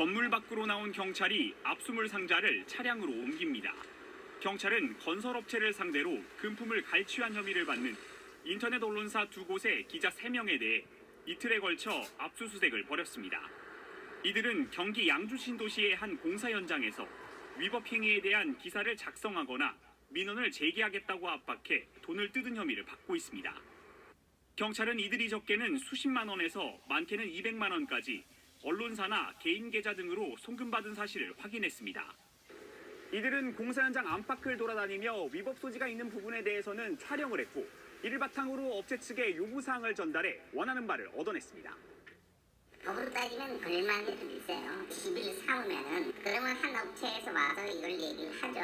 건물 밖으로 나온 경찰이 압수물 상자를 차량으로 옮깁니다. 경찰은 건설업체를 상대로 금품을 갈취한 혐의를 받는 인터넷 언론사 두 곳의 기자 3명에 대해 이틀에 걸쳐 압수수색을 벌였습니다. 이들은 경기 양주 신도시의 한 공사 현장에서 위법 행위에 대한 기사를 작성하거나 민원을 제기하겠다고 압박해 돈을 뜯은 혐의를 받고 있습니다. 경찰은 이들이 적게는 수십만 원에서 많게는 200만 원까지 언론사나 개인 계좌 등으로 송금받은 사실을 확인했습니다. 이들은 공사 현장 안팎을 돌아다니며 위법 소지가 있는 부분에 대해서는 촬영을 했고 이를 바탕으로 업체 측에 요구 사항을 전달해 원하는 바를 얻어냈습니다. 법으로 따지면 걸릴만한 게좀 있어요. 시비를 삼으면은 그러면 한 업체에서 와서 이걸 얘기를 하죠.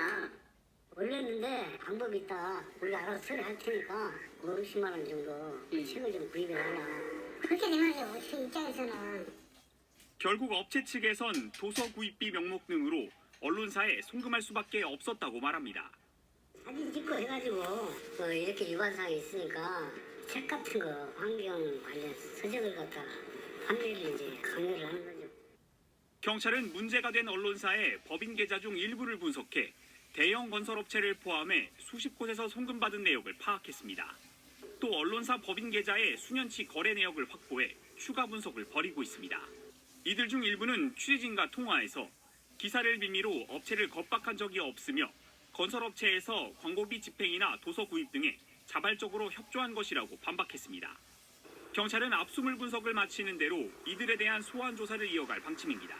올렸는데 방법이 있다. 우리가 알아서 처리할 테니까 5, 60만 원 정도 책을 좀 구입해 달라. 그렇게 되면 업체 입장에서는 결국 업체 측에선 도서 구입비 명목 등으로 언론사에 송금할 수밖에 없었다고 말합니다. 사진 찍고 해가지고 뭐 이렇게 위반사항이 있으니까 책 같은 거 환경 관련 서적을 갖다 판매를 이제 강요를 하는 거죠. 경찰은 문제가 된 언론사의 법인 계좌 중 일부를 분석해 대형 건설업체를 포함해 수십 곳에서 송금받은 내역을 파악했습니다. 또 언론사 법인 계좌의 수년치 거래 내역을 확보해 추가 분석을 벌이고 있습니다. 이들 중 일부는 취재진과 통화에서 기사를 빌미로 업체를 겁박한 적이 없으며 건설업체에서 광고비 집행이나 도서 구입 등에 자발적으로 협조한 것이라고 반박했습니다. 경찰은 압수물 분석을 마치는 대로 이들에 대한 소환 조사를 이어갈 방침입니다.